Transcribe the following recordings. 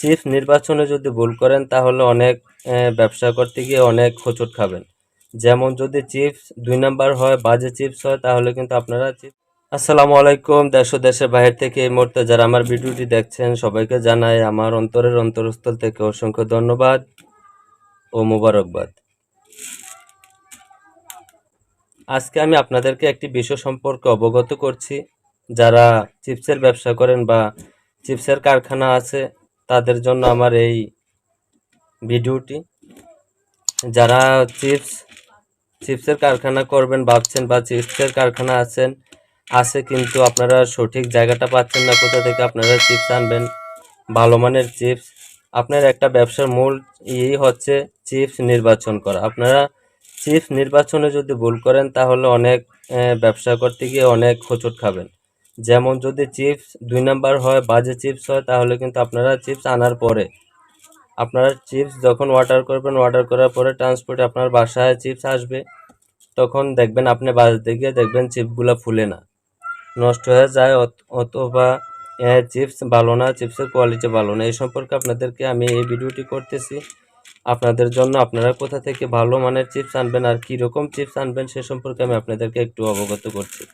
Chips নির্বাচনে যদি ভুল করেন, তাহলে অনেক ব্যবসা করতে গিয়ে অনেক হোঁচট খাবেন। যেমন যদি চিপস দুই নাম্বার হয়, বাজে চিপস হয়, তাহলে কিন্তু আপনারা চিপস আসসালামু আলাইকুম, দেশ দেশের বাইরে থেকে এই মুহূর্তে যারা আমার ভিডিওটি দেখছেন, সবাইকে জানাই আমার অন্তরের অন্তরস্থল থেকে অসংখ্য ধন্যবাদ ও মোবারকবাদ। আজকে আমি আপনাদেরকে একটি বিষয় সম্পর্কে অবগত করছি। যারা চিপসের ব্যবসা করেন বা চিপসের কারখানা আছে তাদের জন্য আমার এই ভিডিওটি। যারা চিপস, চিপসের কারখানা করবেন, ভাবছেন বা চিপসের কারখানা আছেন, আছে কিন্তু আপনারা সঠিক জায়গাটা পাচ্ছেন না, কোথা থেকে আপনারা চিপস আনবেন? ভালো মানের চিপস। আপনার একটা ব্যবসার মূল ইয়েই হচ্ছে চিপস নির্বাচন করা। আপনারা চিপস নির্বাচনে যদি ভুল করেন, তাহলে অনেক ব্যবসা করতে গিয়ে অনেক হোঁচট খাবেন। যেমন যদি চিপস দুই নাম্বার হয়, বাজে চিপস হয়, তাহলে কিন্তু আপনারা চিপস আনার পরে, আপনারা চিপস যখন অর্ডার করবেন অর্ডার করার পরে ট্রান্সপোর্টে আপনার বাসায় চিপস আসবে। তখন দেখবেন আপনি বাজাতে গিয়ে দেখবেন চিপসগুলো ফুলে না। নষ্ট হয়ে যায় অথ- অথবা চিপস ভালো না, চিপসের কোয়ালিটি ভালো না। এই সম্পর্কে আপনাদেরকে আমি এই ভিডিওটি করতেছি। আপনাদের জন্য আপনারা কোথা থেকে ভালো মানের চিপস আনবেন আর কী রকম চিপস আনবেন সে সম্পর্কে আমি আপনাদেরকে একটু অবগত করছি।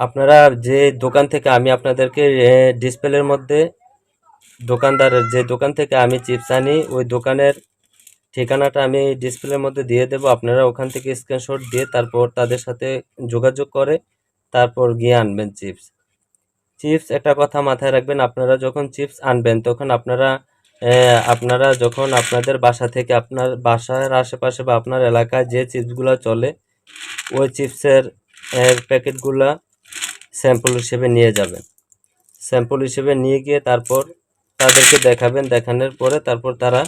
আপনারা যে দোকান থেকে আমি আপনাদেরকে ডিসপ্লের মধ্যে দোকানদারের যে দোকান থেকে আমি চিপস আনি, ওই দোকানের ঠিকানাটা আমি ডিসপ্লের মধ্যে দিয়ে দেবো। আপনারা ওখান থেকে স্ক্রিনশট দিয়ে তারপর তাদের সাথে যোগাযোগ করে তারপর গিয়ে আনবেন চিপস চিপস একটা কথা মাথায় রাখবেন, আপনারা যখন চিপস আনবেন, তখন আপনারা আপনারা যখন আপনাদের বাসা থেকে আপনার বাসার আশেপাশে বা আপনার এলাকায় যে চিপসগুলো চলে, ওই চিপসের প্যাকেটগুলা স্যাম্পল হিসেবে নিয়ে যাবেন। স্যাম্পল হিসেবে নিয়ে গিয়ে তারপর তাদেরকে দেখাবেন। দেখানোর পরে তারপর তারা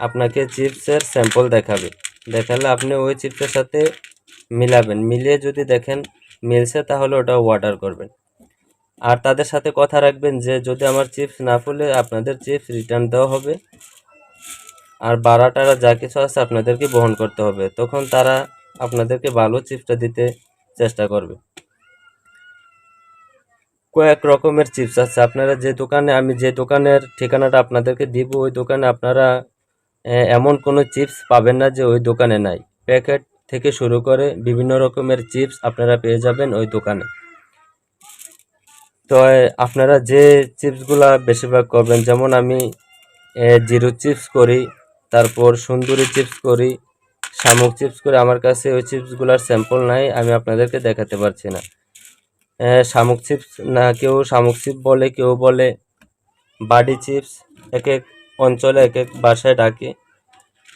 আপনাকে চিপসের স্যাম্পল দেখাবে। দেখালে আপনি ওই চিপসের সাথে মিলাবেন। মিলিয়ে যদি দেখেন মিলছে, তাহলে ওটা অর্ডার করবেন। আর তাদের সাথে কথা রাখবেন যে, যদি আমার চিপস না ফুলে, আপনাদের চিপস রিটার্ন দেওয়া হবে। আর বাড়া টাড়া যা কিছু আছে আপনাদেরকে বহন করতে হবে। তখন তারা আপনাদেরকে ভালো চিপসটা দিতে চেষ্টা করবে। কয়েক রকমের চিপস আছে। আপনারা যে দোকানে, আমি যে দোকানের ঠিকানাটা আপনাদেরকে দিব, ওই দোকানে আপনারা এমন কোনো চিপস পাবেন না যে ওই দোকানে নাই। প্যাকেট থেকে শুরু করে বিভিন্ন রকমের চিপস আপনারা পেয়ে যাবেন ওই দোকানে। তো আপনারা যে চিপসগুলা বেশিরভাগ করবেন, যেমন আমি জিরো চিপস করি, তারপর সুন্দরী চিপস করি, শামুক চিপস করি, আমার কাছে ওই চিপসগুলোর স্যাম্পল নাই, আমি আপনাদেরকে দেখাতে পারছি না। শামুক চিপস, না, কেউ শামুক চিপস বলে, কেউ বলে বাডি চিপস, এক এক অঞ্চলে এক এক বাসায় ডাকে।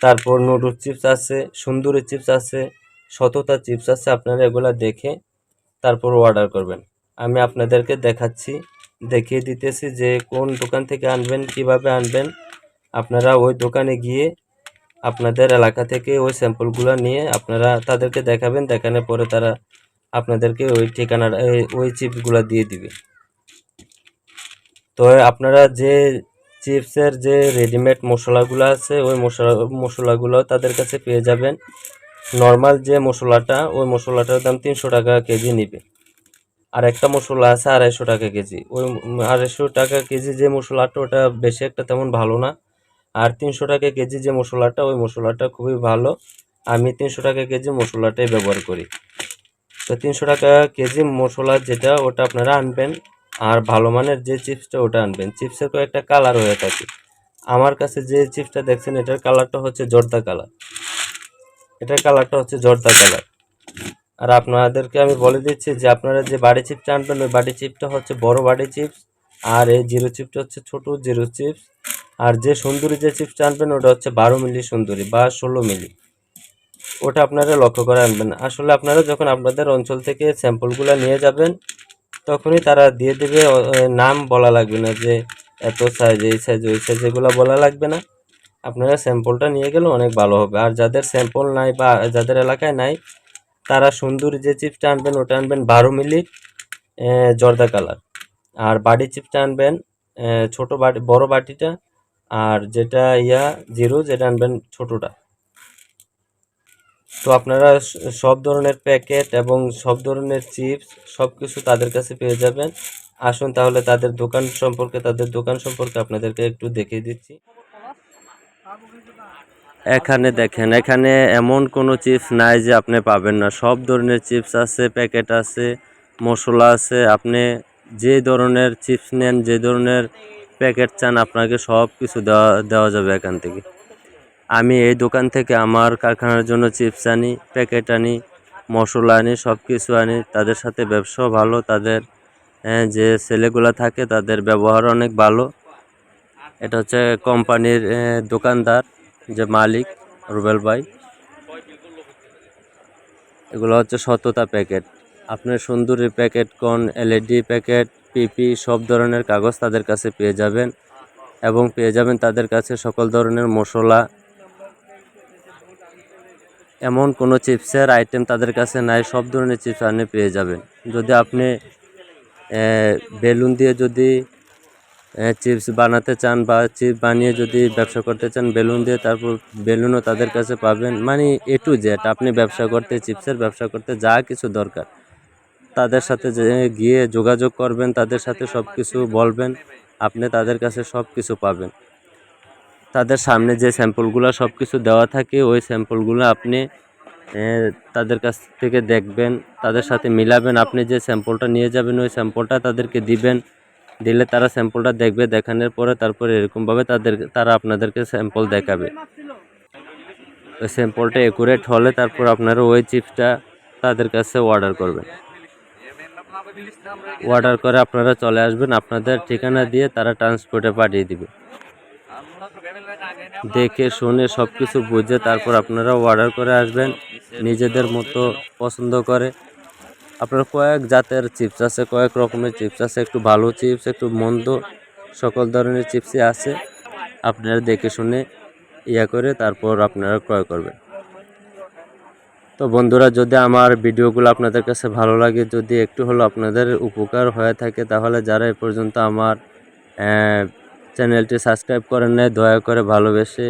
তারপর নুডুল চিপস আছে, সুন্দরী চিপস আছে, সততা চিপস আছে, আপনারা এগুলা দেখে তারপর অর্ডার করবেন। আমি আপনাদেরকে দেখাচ্ছি, দেখিয়ে দিতেছি যে কোন দোকান থেকে আনবেন, কীভাবে আনবেন। আপনারা ওই দোকানে গিয়ে আপনাদের এলাকা থেকে ওই স্যাম্পলগুলো নিয়ে আপনারা তাদেরকে দেখাবেন, দেখানোর পরে তারা আপনাদেরকে ওই ঠিকানাটা এই- ওই চিপসগুলো দিয়ে দিবে। তো আপনারা যে চিপসের যে রেডিমেড মশলাগুলো আছে, ওই মশলা, মশলাগুলো তাদের কাছে পেয়ে যাবেন। নর্মাল যে মশলাটা, ওই মশলাটার দাম তিনশো টাকা কেজি নিবে। আর একটা মশলা আছে আড়াইশো টাকা কেজি। ওই আড়াইশো টাকা কেজি যে মশলাটা, ওটা বেশি একটা তেমন ভালো না। আর তিনশো টাকা কেজি যে মশলাটা, ওই মশলাটা খুবই ভালো। আমি তিনশো টাকা কেজি মশলাটাই ব্যবহার করি। তো তিনশো টাকা কেজি মশলা যেটা, ওটা আপনারা আনবেন। আর ভালো মানের যে চিপসটা, ওটা আনবেন। চিপসের কয়েকটা কালার হয়ে থাকে। আমার কাছে যে চিপসটা দেখছেন, এটার কালারটা হচ্ছে জর্দা কালার এটার কালারটা হচ্ছে জর্দা কালার আর আপনাদেরকে আমি বলে দিচ্ছি যে, আপনারা যে বাড়ি চিপটা আনবেন, ওই বাড়ি চিপটা হচ্ছে বড় বাড়ি চিপস। আর এই জিরো চিপটা হচ্ছে ছোট জিরো চিপস। আর যে সুন্দরী যে চিপসটা আনবেন, ওটা হচ্ছে বারো মিলি সুন্দরী বা ষোলো মিলি। ওটা আপনারা লক্ষ্য করে আনবেন। আসলে আপনারা যখন আপনাদের অঞ্চল থেকে স্যাম্পলগুলো নিয়ে যাবেন, তখনই তারা দিয়ে দেবে নাম বলা লাগবে না যে এত সাইজ এই সাইজ ওই সাইজ এগুলো বলা লাগবে না। আপনারা স্যাম্পলটা নিয়ে গেলে অনেক ভালো হবে। আর যাদের স্যাম্পল নাই বা যাদের এলাকায় নাই, তারা সুন্দরী যে চিপসটা আনবেন, ওটা আনবেন বারো মিলি জর্দা কালার। আর বাটি চিপসটা আনবেন ছোট বাটি বড় বাটিটা, আর যেটা ইয়া, জিরো, যেটা আনবেন ছোটটা। তো আপনারা সব ধরনের প্যাকেট এবং সব ধরনের চিপস সব কিছু তাদের কাছে পেয়ে যাবেন। আসুন তাহলে তাদের দোকান সম্পর্কে, তাদের দোকান সম্পর্কে আপনাদেরকে একটু দেখিয়ে দিচ্ছি। এখানে দেখেন, এখানে এমন কোনো চিপস নাই যে আপনি পাবেন না। সব ধরনের চিপস আছে, প্যাকেট আছে, মশলা আছে। আপনি যে ধরনের চিপস নেন, যে ধরনের প্যাকেট চান, আপনাকে সব কিছু দেওয়া দেওয়া যাবে এখান থেকে। আমি এই দোকান থেকে আমার কারখানার জন্য চিপস আনি, প্যাকেট আনি, মশলা আনি সব কিছু আনি। তাদের সাথে ব্যবসাও ভালো, তাদের যে ছেলেগুলো থাকে তাদের ব্যবহার অনেক ভালো। এটা হচ্ছে কোম্পানির দোকানদার, যে মালিক, রুবেল ভাই। এগুলো হচ্ছে সততা প্যাকেট। আপনার সুন্দরী প্যাকেট, কোন এলইডি প্যাকেট, পিপি, সব ধরনের কাগজ তাদের কাছে পেয়ে যাবেন। এবং পেয়ে যাবেন তাদের কাছে সকল ধরনের মশলা এমন কোনো চিপসের আইটেম তাদের কাছে নাই, সব ধরনের চিপস আপনি পেয়ে যাবেন। যদি আপনি বেলুন দিয়ে যদি চিপস বানাতে চান বা চিপস বানিয়ে যদি ব্যবসা করতে চান, বেলুন দিয়ে তারপর বেলুনও তাদের কাছে পাবেন। মানে এ টু জেড আপনি ব্যবসা করতে, চিপসের ব্যবসা করতে যা কিছু দরকার, তাদের সাথে গিয়ে যোগাযোগ করবেন, তাদের সাথে সব কিছু বলবেন, আপনি তাদের কাছে সব কিছু পাবেন। তাদের সামনে যে স্যাম্পলগুলো সব কিছু দেওয়া থাকে, ওই স্যাম্পলগুলো আপনি তাদের কাছ থেকে দেখবেন, তাদের সাথে মিলাবেন। আপনি যে স্যাম্পলটা নিয়ে যাবেন, ওই স্যাম্পলটা তাদেরকে দিবেন। দিলে তারা স্যাম্পলটা দেখবে, দেখানোর পরে তারপরে এরকমভাবে তাদের, তারা আপনাদেরকে স্যাম্পল দেখাবে। ওই স্যাম্পলটা একুরেট হলে তারপর আপনারা ওই চিপসটা তাদের কাছে অর্ডার করবেন। অর্ডার করে আপনারা চলে আসবেন। আপনাদের ঠিকানা দিয়ে তারা ট্রান্সপোর্টে পাঠিয়ে দিবে। দেখে শুনে সব কিছু বুঝে তারপর আপনারা অর্ডার করে আসবেন, নিজেদের মতো পছন্দ করে। আপনার কয়েক জাতের চিপস আছে, কয়েক রকমের চিপস আছে, একটু ভালো চিপস একটু মন্দ, সকল ধরনের চিপসই আছে। আপনারা দেখে শুনে ইয়া করে তারপর আপনারা ক্রয় করবেন। তো বন্ধুরা, যদি আমার ভিডিওগুলো আপনাদের কাছে ভালো লাগে, যদি একটু হলো আপনাদের উপকার হয়ে থাকে, তাহলে যারা এ পর্যন্ত আমার চ্যানেলটি সাবস্ক্রাইব করেন নাই, দয়া করে ভালোবেসে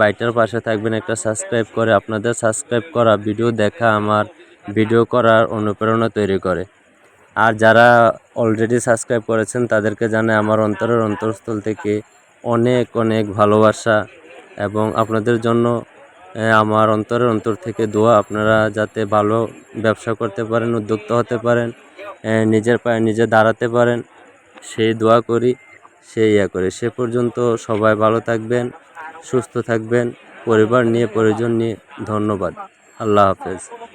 বাইটার পাশে থাকবেন, একটা সাবস্ক্রাইব করে আপনাদের সাবস্ক্রাইব করা, ভিডিও দেখা আমার, ভিডিও করার অনুপ্রেরণা তৈরি করে। আর যারা অলরেডি সাবস্ক্রাইব করেছেন, তাদেরকে জানাই আমার অন্তরের অন্তরস্থল থেকে অনেক অনেক ভালোবাসা এবং আপনাদের জন্য আমার অন্তরের অন্তর থেকে দোয়া। আপনারা যাতে ভালো ব্যবসা করতে পারেন, উদ্যোক্তা হতে পারেন নিজের পায়ে নিজে দাঁড়াতে পারেন, সেই দোয়া করি। সেই ইয়া করে। সে পর্যন্ত সবাই ভালো থাকবেন, সুস্থ থাকবেন। পরিবার নিয়ে প্রয়োজন নিয়ে ধন্যবাদ। আল্লাহ হাফেজ।